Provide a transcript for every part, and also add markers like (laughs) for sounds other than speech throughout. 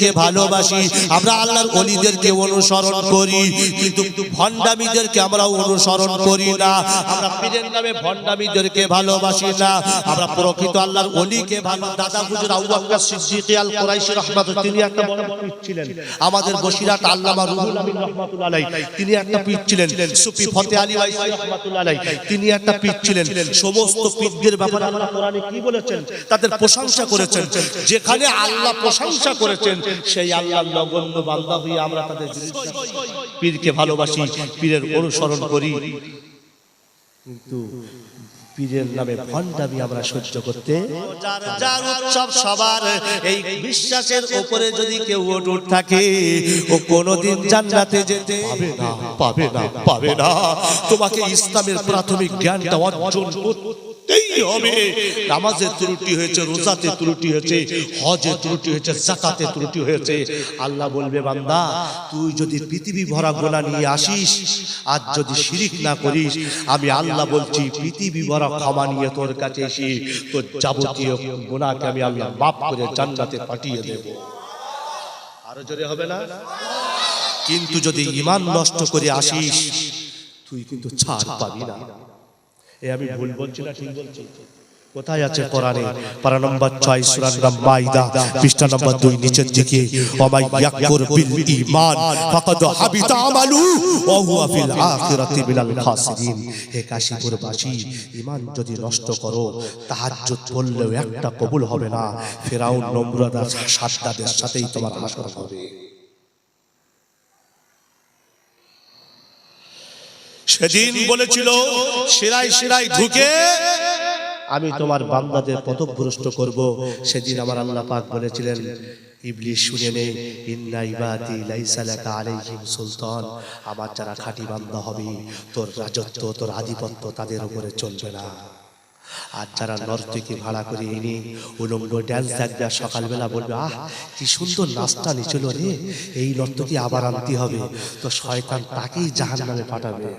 অলিদেরকে ভালোবাসি, আমরা আল্লাহর অলিদেরকে অনুসরণ করি, কিন্তু ভণ্ডামিদেরকে আমরা অনুসরণ করি না। আমরা পীরের নামে ভণ্ডামিদেরকে ভালোবাসি না। আমরা প্রকৃত আল্লাহর অলিকে ভালো দাদা হুজুর আবু বকর সিদ্দিক আল কুরাইশি রাহমাতুল্লাহ, তিনি একটা বড় পীর ছিলেন। আমাদের বসিরাট আল্লামা রুহুল আমিন রাহমাতুল্লাহ তিনি একটা পীর ছিলেন। সুফি ফতে আলী ওয়াইসি রাহমাতুল্লাহ তিনি একটা পীর ছিলেন। সমস্ত পীরদের ব্যাপারে আল্লাহ কোরআনে কি বলেছেন? তাদের প্রশংসা করেছেন। যেখানে আল্লাহ প্রশংসা করেছেন সেই আল্লাহর নগণ্য বান্দা হয়ে আমরা তাদের পীরকে ভালোবাসি পীরের অনুসরণ করি। কিন্তু পীরের নামে ভণ্ডামি আমরা সহ্য করতে যার উৎসব সবার এই বিশ্বাসের উপরে যদি কেউ অটুট থাকে ও কোনোদিন জান্নাতে যেতে পাবে না পাবে না পাবে না। তোমাকে ইসলামের প্রাথমিক জ্ঞানটা অর্জন করতেই হবে। নামাজে ত্রুটি হয়েছে, রোজাতে ত্রুটি হয়েছে, হজে ত্রুটি হয়েছে জাকাতে ত্রুটি হয়েছে। আল্লাহ বলবে, বান্দা, তুই যদি পৃথিবী ভরা গোনা নিয়ে আসিস, আর যদি শিরিক না করিস, আমি আল্লাহ বলছি, পৃথিবী ভরা ক্ষমা নিয়ে তোর কাছে এসে তোর যাবতীয় গোনাকে আমি আল্লাহ মাফ করে জান্নাতে পাঠিয়ে দেব। আরও জোরে হবে না? কিন্তু যদি ইমান নষ্ট করে আসিস, তুই কিন্তু ছাড় পাবি না। এ আমি ভুল বলছি না ঠিক বলছি কোথায় আছে কোরআনে? পারা নম্বর 6 সূরা মাইদা পৃষ্ঠা নম্বর 2 নিচের দিকে। ওমাই ইয়াকফুর বিল ঈমান ফাকাদ হাবিতা আমালু ওয়া হুয়া ফিল আখিরাতি মিনাল খাসিরিন। হে কাশীপুরবাসী ঈমান যদি নষ্ট করো তাহাজ্জুদ পড়লেও একটা কবুল হবে না। ফেরাউন নমরুদ আর সাদ্দাদের সাথেই তোমার হাসর হবে। সেদিন বলেছিল সেরাই শিরাই ঢুকে আমি তোমার বান্দাদের পথভ্রষ্ট করব। সেদিন আমার আল্লাহ পাক বলেছিলেন ইবলিশ শুনে নে, ইন্না ইবাদি লাইসা লাকা আলাইহিম সুলতান। আমার যারা খাঁটি বান্দা হবে, তোর রাজত্ব, তোর আধিপত্য তাদের উপরে চলবে না। আর যারা নর্তকী ভাড়া করে এনে উলঙ্গ ড্যান্স দেখবে আর সকালবেলা বলবে, আহ, কি সুন্দর নাচটা নিচল রে, এই নর্তকী আবার আনতে হবে। তো শয়তান তাকেই জাহান নামে পাঠাবে।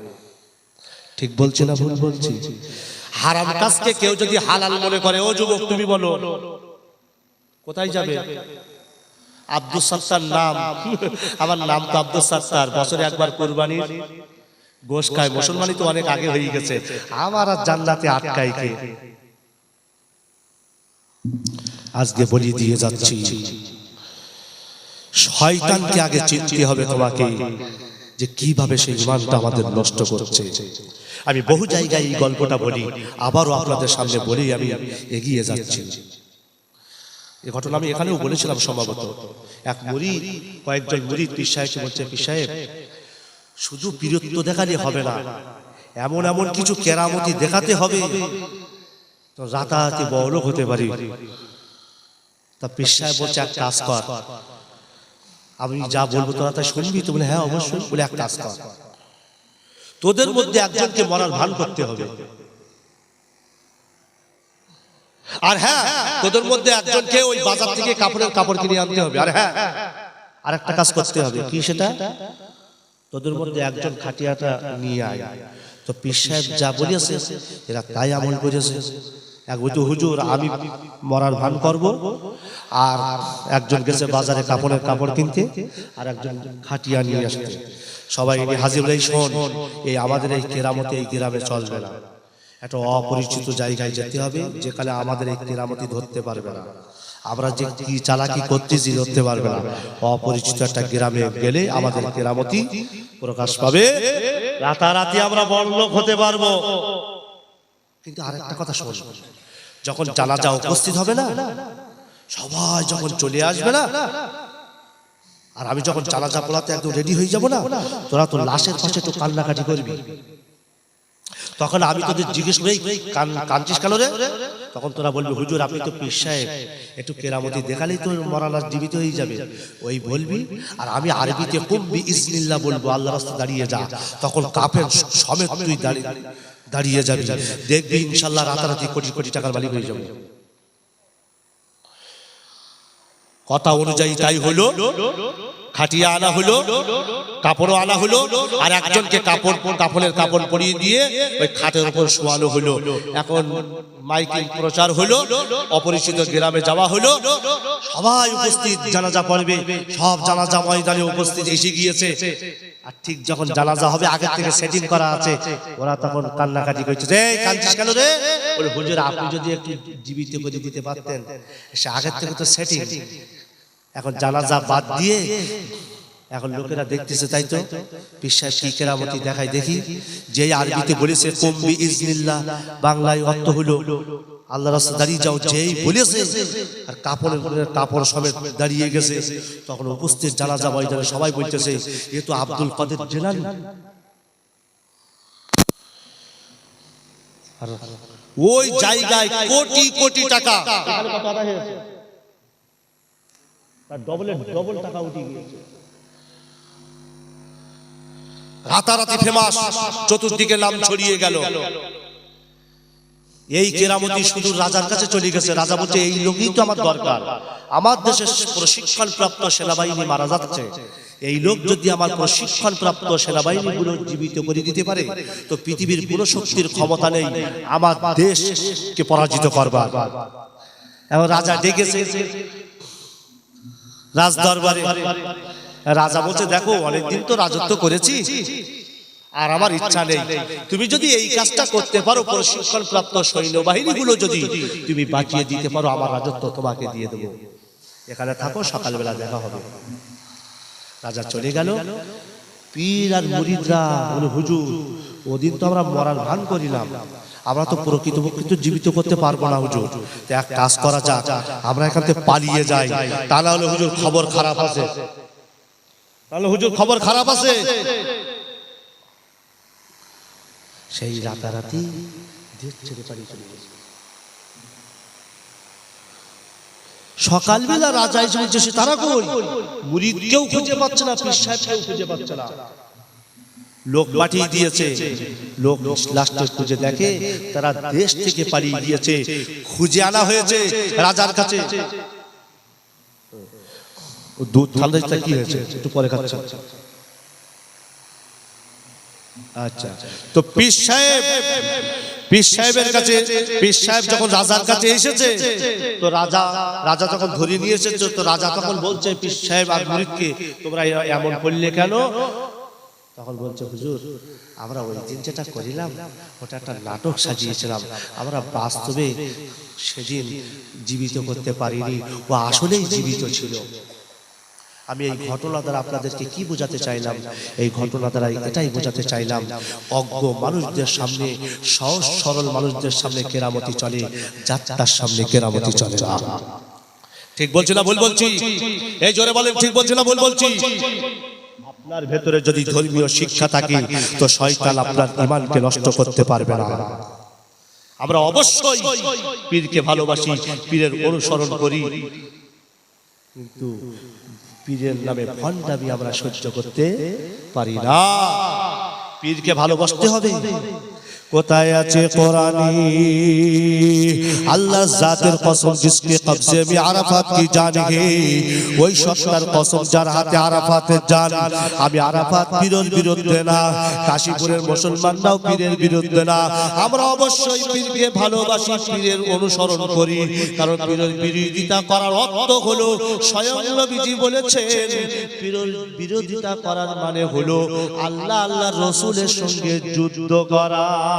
ঠিক বলছি না ভুল? বলছি। হারাম কাজকে কেউ যদি হালাল মনে করে ও যুবক তুমি বলো। কোথায় যাবে? আব্দুল সত্তার নাম। আমার নাম তো আব্দুল সত্তার। বছরে একবার কোরবানির গোশ খায়। মুসলমানই তো অনেক আগে হয়ে গেছে। আমার আর জান্নাতে আটকাই কে? আজকে বলি দিয়ে যাচ্ছি। শয়তানকে আগে চিনতে হবে তোমাকে। যে কীভাবে সেই ইমানটা আমাদের নষ্ট করছে। আমি বহু জায়গায় এই গল্পটা বলি, আবারও আপনাদের সামনে বলেই আমি এগিয়ে যাচ্ছি এ ঘটনা আমি এখানেও বলেছিলাম সম্ভবত। এক মুড়ি, কয়েকজন মুড়ি পীর সাহেবকে বলছে পীর সাহেব, শুধু বীরত্ব দেখালে হবে না, এমন এমন কিছু কেরামতি দেখাতে হবে রাতারাতি বড়লোক হতে পারি। তা পীর সাহেব বলছে, এক কাজ কর আমি যা বলব তোরা তা শুনবি? তো বলে হ্যাঁ অবশ্যই। বলে, এক কাজ কর। তোদের মধ্যে একজনকে মরার ভান করতে হবে। আর হ্যাঁ তোদের মধ্যে একজনকে ওই বাজার থেকে কাপড়ের কাপড় কিনে আনতে হবে। আর হ্যাঁ আর একটা কাজ করতে হবে। কি সেটা? তোদের মধ্যে একজন খাটিয়াটা নিয়ে আয়। তো পীর সাহেব যা বলেছে, এরা তাই আমল করেছে। এক বলতো হুজুর, আমি মরার ভান করব আর একজন গেছে বাজারে কাপড়ের কাপড় কিনতে আর একজন খাটিয়া নিয়ে আসতে। সবাই এনে হাজির হলেই শোন, এই আমাদের এই কেরামতে এই গ্রামে চলবে না। একটা অপরিচিত জায়গায় যেতে হবে যেখানে আমাদের এই কেরামতি ধরতে পারবে না। আমরা যে কি চালাকি করতেছি ধরতে পারবে না। অপরিচিত একটা গ্রামে গেলে আমাদের কেরামতি প্রকাশ পাবে। রাতারাতি আমরা বড়লোক হতে পারব। কিন্তু আরেকটা কথা শোন। যখন জানাজা উপস্থিত হবে না সবাই যখন চলে আসবে না আর আমি যখন জানাজা পড়াতে একদম রেডি হয়ে যাব না তোরা তো লাশের পাশে একটু কান্নাকাটি করবি। তখন আমি তোদের জিজ্ঞেস করি কান কাঁদছিস কেন রে? তখন তোরা বলবি হুজুর আপনি তো পীর সাহেব একটু কেরামতি দেখালেই তো মরা লাশ জীবিত হয়ে যাবে। ওই বলবি আর আমি আরবিতে কুম্বি ইসমিল্লাহ বলব আল্লাহ রাস্তা দাঁড়িয়ে যা। তখন কাফের সমেত তুই দাঁড়িয়ে দাঁড়িয়ে যাবি। দেখবি ইনশাল্লাহ রাতারাতি কোটি কোটি টাকার মালিক হয়ে যাবে। কথা অনুযায়ী তাই হলো, খাটিয়া আনা হলো, কাপড়ও আনা হলো, আর একজনকে কাপড় কাপড়ের কাপড় পরিয়ে দিয়ে ওই খাটের উপর শোয়ানো হলো। এখন মাইকিং প্রচার হলো, অপরিচিত গ্রামে যাওয়া হলো, সবাই উপস্থিত, জানাজা পড়বে, সব জানাজা ময়দানে উপস্থিত এসে গিয়েছে। আর ঠিক যখন জানাজা হবে, আগে থেকে সেটিং করা আছে, ওরা তখন কান্নাকাটি করছে। রে কেন রে? হুজুর, আপনি যদি একটু জীবিত করে দিতে পারতেন, সে আগের থেকে তো সেটিং এখন জানাজা বাদ দিয়ে, এখন লোকেরা দেখতেছে, তাই তো? বিশ্বাস কি কেরামতি দেখাই দেখি যে আরবিতে বলেছে কম্বি বাংলায় অর্থ হলো আল্লাহ রাস্তা দাঁড়িয়ে যাও যেই বলেছে আর কাপড়ের কাপড় সমেত দাঁড়িয়ে গেছে। তখন উপস্থিত জানাজা ময়দানে সবাই বলতেছে এ তো আব্দুল কাদের জেলানি আর ওই জায়গায় কোটি কোটি টাকা। ডবলের ডবল উঠে গিয়েছে। রাতারাতি ফেমাস চতুর্দিকে নাম ছড়িয়ে গেল। এই কেরামতি শুধু রাজার কাছে চলে গেছে। রাজা বলছে, এই লোকই তো আমার দরকার। আমার দেশে প্রশিক্ষণ প্রাপ্ত সেনাবাহিনী মারা যাচ্ছে। এই লোক যদি আমার প্রশিক্ষণ প্রাপ্ত সেনাবাহিনী গুলো জীবিত করে দিতে পারে, তো পৃথিবীর কোনো শক্তির ক্ষমতা নেই। আমার দেশকে পরাজিত করবার। এবং রাজা ডেকেছে রাজ দরবারে রাজা বলছে, দেখো, অনেকদিন তো রাজত্ব করেছি। আর আমার ইচ্ছা নেই। তুমি যদি এই কাজটা করতে পারো, প্রশিক্ষণ প্রাপ্ত সৈন্যবাহিনীগুলো যদি তুমি বাঁচিয়ে দিতে পারো, আমার রাজত্ব তোমাকে দিয়ে দেবো। এখানে থাকো, সকালবেলা দেখা হবে। রাজা চলে গেল। পীর আর মুরিদরা হুজুর, ওদিন তো আমরা মরার ভান করিলাম। আমরা তো প্রকৃত প্রকৃত জীবিত করতে পারব না, হুজুর। এক কাজ করা যাক, আমরা এখান থেকে পালিয়ে যাই। তা না হলে, হুজুর, খবর খারাপ আছে। তাহলে হুজুর, খবর খারাপ আছে। সেই রাতারাতি দেশ ছেড়ে পালিয়ে চলে গেছে। সকালবেলা রাজা এসে বলছে, সে তারা কই? মুরিদ কেউ খুঁজে পাচ্ছে না, পীর সাহেব কেউ খুঁজে পাচ্ছে না। লোক পাঠিয়ে দিয়েছে। লোক লাস্টে খুঁজে দেখে তারা দেশ থেকে পালিয়ে গিয়েছে। খুঁজে আনা হয়েছে রাজার কাছে। দুধ ঠান্ডা কি হয়েছে? একটু পরে খাচ্ছে আচ্ছা। তো পীর সাহেব, পীর সাহেবের কাছে, পীর সাহেব যখন রাজার কাছে এসেছে, তো রাজা রাজা যখন ধরে নিয়ে এসেছে, তো রাজা তখন বলছে, পীর সাহেব, আর মুরিদকে তোমরা এমন করলে কেন? তখন বলছে, হুজুর, আমরা ওই দিন যেটা করিলাম, ওটা একটা নাটক সাজিয়েছিলাম। আমরা বাস্তবে সেদিন জীবিত করতে পারিনি, ও আসলেই জীবিত ছিল। আমি এই ঘটনা দ্বারা আপনাদেরকে কি বোঝাতে চাইলাম? এই ঘটনা দ্বারা এটাই বোঝাতে চাইলাম। অজ্ঞ মানুষদের সামনে সহজ সরল মানুষদের সামনে কেরামতি চলে যাত্রার সামনে কেরামতি চলে। না ঠিক বলছি না ভুল বলছি? এই জোরে বলেন ঠিক বলছি না ভুল বলছি? আপনার ভেতরে যদি ধর্মীয় শিক্ষা থাকে তো শয়তান আপনার ইমানকে নষ্ট করতে পারবে না। আমরা অবশ্যই পীরকে ভালোবাসি পীরের অনুসরণ করি। কিন্তু পীরের নামে ভণ্ডামি আমরা সহ্য করতে পারি না। পীরকে ভালোবাসতে হবে। কোথায় আছে কোরআনি আল্লাহ জাতের কসম জিসকে কবজে মে আরাফাত কি জানে ওই সত্তার কসম যার হাতে আরাফাতের জান আমি আরাফাত পীরের বিরুদ্ধে না কাশীপুরের মুসলমানরাও পীরের বিরুদ্ধে না। আমরা অবশ্যই পীরকে ভালোবাসি পীরের অনুসরণ করি কারণ পীরের বিরোধিতা করার অর্থ হলো স্বয়ং নবীজি বলেছেন পীরের বিরোধিতা করার মানে হলো আল্লাহ আল্লাহ রসুলের সঙ্গে যুদ্ধ করা।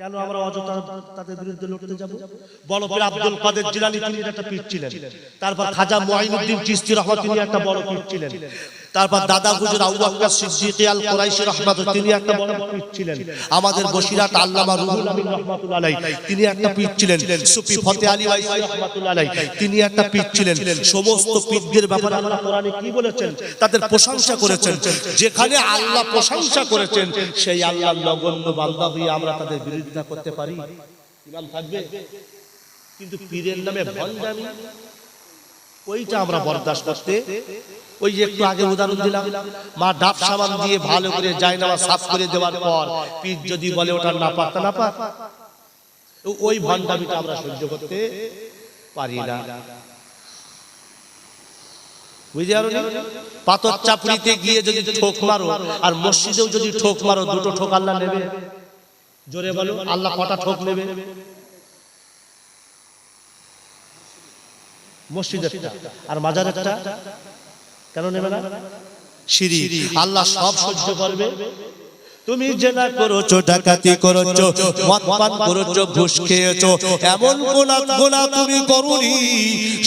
কেন আমরা অযথা তাদের বিরুদ্ধে লড়তে যাব? বড় পীর আব্দুল কাদের জিলানী তিনি একটা পীর ছিলেন। তারপর খাজা চিশতি রহমত তিনি একটা বড় পীর ছিলেন। তারপর দাদা হুজুর আবু বকর সিদ্দিক আল কুরাইশি রহমত তিনি একটা বড় পীর ছিলেন। আমাদের বসিরাত আল্লামা রুহুল আমিন রহমাতুল্লাহ আলাইহি তিনি একটা পীর ছিলেন। সুফি ফতে আলী ওয়াইসি রহমাতুল্লাহ আলাইহি তিনি একটা পীর ছিলেন। সমস্ত পীরদের ব্যাপারে আল্লাহ কোরআনে কি বলেছেন? তাদের প্রশংসা করেছেন। যেখানে আল্লাহ প্রশংসা করেছেন সেই আল্লাহর নগণ্য বান্দা হয়ে আমরা তাদের বিরোধিতা করতে পারি। ইমান থাকবে। কিন্তু পীরের নামে ভণ্ডামি ওইটা আমরা বরদাস্ত করতে। ওই যে একটু আগে উদাহরণ দিলাম মা ডাব সাবান দিয়ে ভালো করে যায় না সাফ করে দেওয়ার পর পীর যদি বলে ওটা না পারতা না পার ওই ভণ্ডামিটা আমরা সহ্য করতে পারি না। বুঝতে পারো পাথর চাপড়িতে গিয়ে যদি ঠোক মারো আর মসজিদেও যদি ঠোক মারো দুটো ঠোক আল্লাহ নেবে। জোরে বলো আল্লাহ কটা ঠোক নেবে। মসজিদের আর মাজারেরটা কেন নেবে না? সিঁড়ি। আল্লাহ সব সহ্য করবে। তুমি জেনা করেছ, ডাকাতি করেছ মদ পান করেছ, ঘুষ খেয়েছো, এমন গোনা গোনা তুমি করুনি।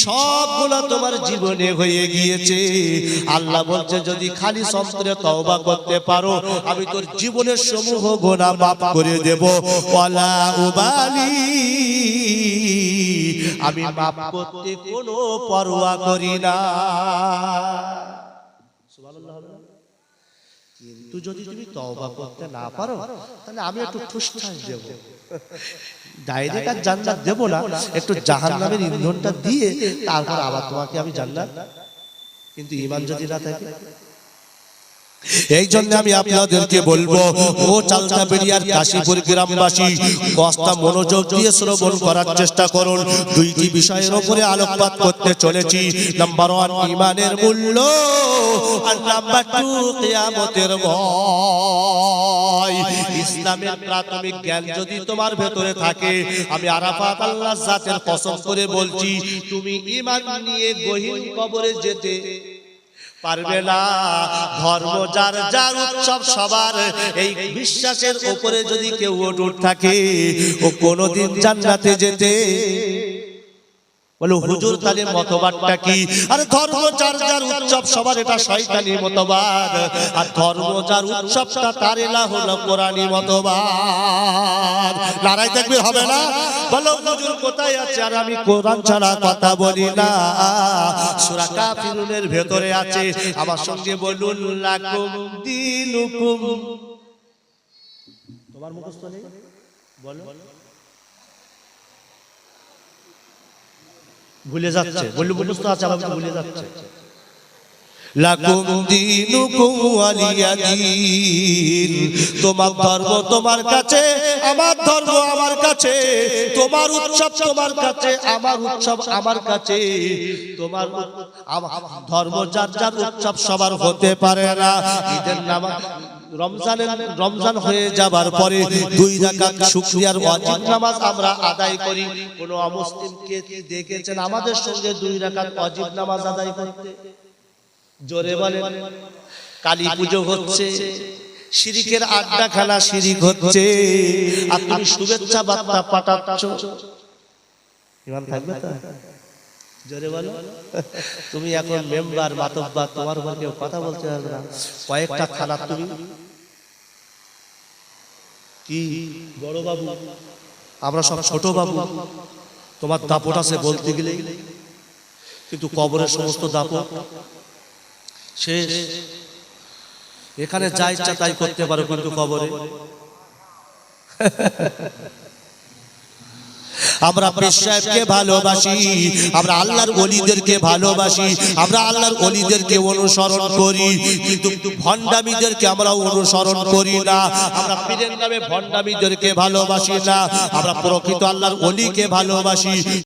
সব গোনা তোমার জীবনে হয়ে গিয়েছে। আল্লাহ বলছে, যদি খালি সন্তরে তওবা করতে পারো, আমি তোর জীবনের সমূহ গোনা মাফ করে দেব। ওয়ালা উবালি। আমি মাফ করতে কোনো পরোয়া করি না? কিন্তু যদি তুমি তওবা করতে না পারো, তাহলে আমি একটু ঠুসঠাস দেব। ডাইরেক্ট আর জান্নাত দেব না, একটু জাহান্নামের ইন্ধনটা দিয়ে তারপর আবার তোমাকে আমি জান্নাত। কিন্তু ইমান যদি না থাকে এই জন্য আমি আপনাদেরকে বলব ও চালতা বেরিয়ার কাশীপুর গ্রামবাসী কষ্টা মনোযোগ দিয়ে শ্রবণ করার চেষ্টা করুন। দুইটি বিষয়ের উপরে আলোকপাত করতে চলেছি। নাম্বার ওয়ান ইমানের মূল্য আর নাম্বার টু কিয়ামতের ভয়। ইসলামের প্রাথমিক জ্ঞান যদি তোমার ভেতরে থাকে আমি আরাফাত আল্লাহ জাতের কসম করে বলছি তুমি ইমান নিয়ে গহীন কবরে যেতে পারবে না। ধর্ম যার যার উৎসব সবার, এই বিশ্বাসের উপরে যদি কেউ ওটুট থাকে, ও কোনোদিন জান্নাতে যেতে বলে, হুজুর তাদের মতবাদটা কি? আর ধর্ম যার যার উৎসব, সবার এটা শয়তানি মতবাদ। আর ধর্ম যার উৎসবটা, তার এলা হলো কোরআনী মতবাদ। নারাই দেখবে হবে না? বলো, হুজুর, কোথায় আছে? আর আমি কোরআন ছাড়া কথা বলি না। সূরা কাফিরুনের ভেতরে আছে। আমার সঙ্গে বলুন, লাকুম দিনুকুম। তোমার মুখস্থ নেই? বলো। ভুলে যাচ্ছে বললু মুখস্থ আছে? আমার ভুলে যাচ্ছে। লাকুম দিনুকুম ওয়ালিয়া দিন। তোমার ধর্ম তোমার কাছে আমার ধর্ম আমার কাছে। তোমার উৎসব তোমার কাছে আমার উৎসব আমার কাছে। তোমার ধর্ম যার যার উৎসব সবার হতে পারে না। ঈদের নামাজ রমজানের রমজান হয়ে যাবার পরে দুই রাকাত শুকরিয়ার ওয়াজিব নামাজ আমরা আদায় করি। কোন অমুসলিমকে কি দেখেছেন? আমাদের সঙ্গে দুই রাকাত ওয়াজিব নামাজ আদায় করতে। জোরে বলেন কালী পুজো হচ্ছে শিরিকের আড্ডা খেলা শিরিক হচ্ছে। আর তুমি শুভেচ্ছা বার্তা পাঠাচ্ছ। ইমান থাকবে তো? জোরে বলো। তুমি এখন মেম্বার মাতব্বার তোমার উপর কেউ কথা বলতে পারবে না। কয়েকটা থানা তুমি। কি? বড় বাবু। আমরা সব ছোট বাবু। তোমার দাপট আছে বলতে গেলে। কিন্তু কবরের সমস্ত দাপট শেষ। এখানে যা ইচ্ছা তাই করতে পারো কিন্তু কবরে। (laughs) আমরা পীর সাহেবকে ভালোবাসি, আমরা আল্লাহর অলিদেরকে ভালোবাসি, আমরা আল্লাহর অলিদেরকে অনুসরণ করি, কিন্তু ভণ্ডামিদেরকে আমরা অনুসরণ করি না, আমরা পীরের নামে ভণ্ডামিদেরকে ভালোবাসি না, আমরা প্রকৃত আল্লাহর অলিকে ভালোবাসি।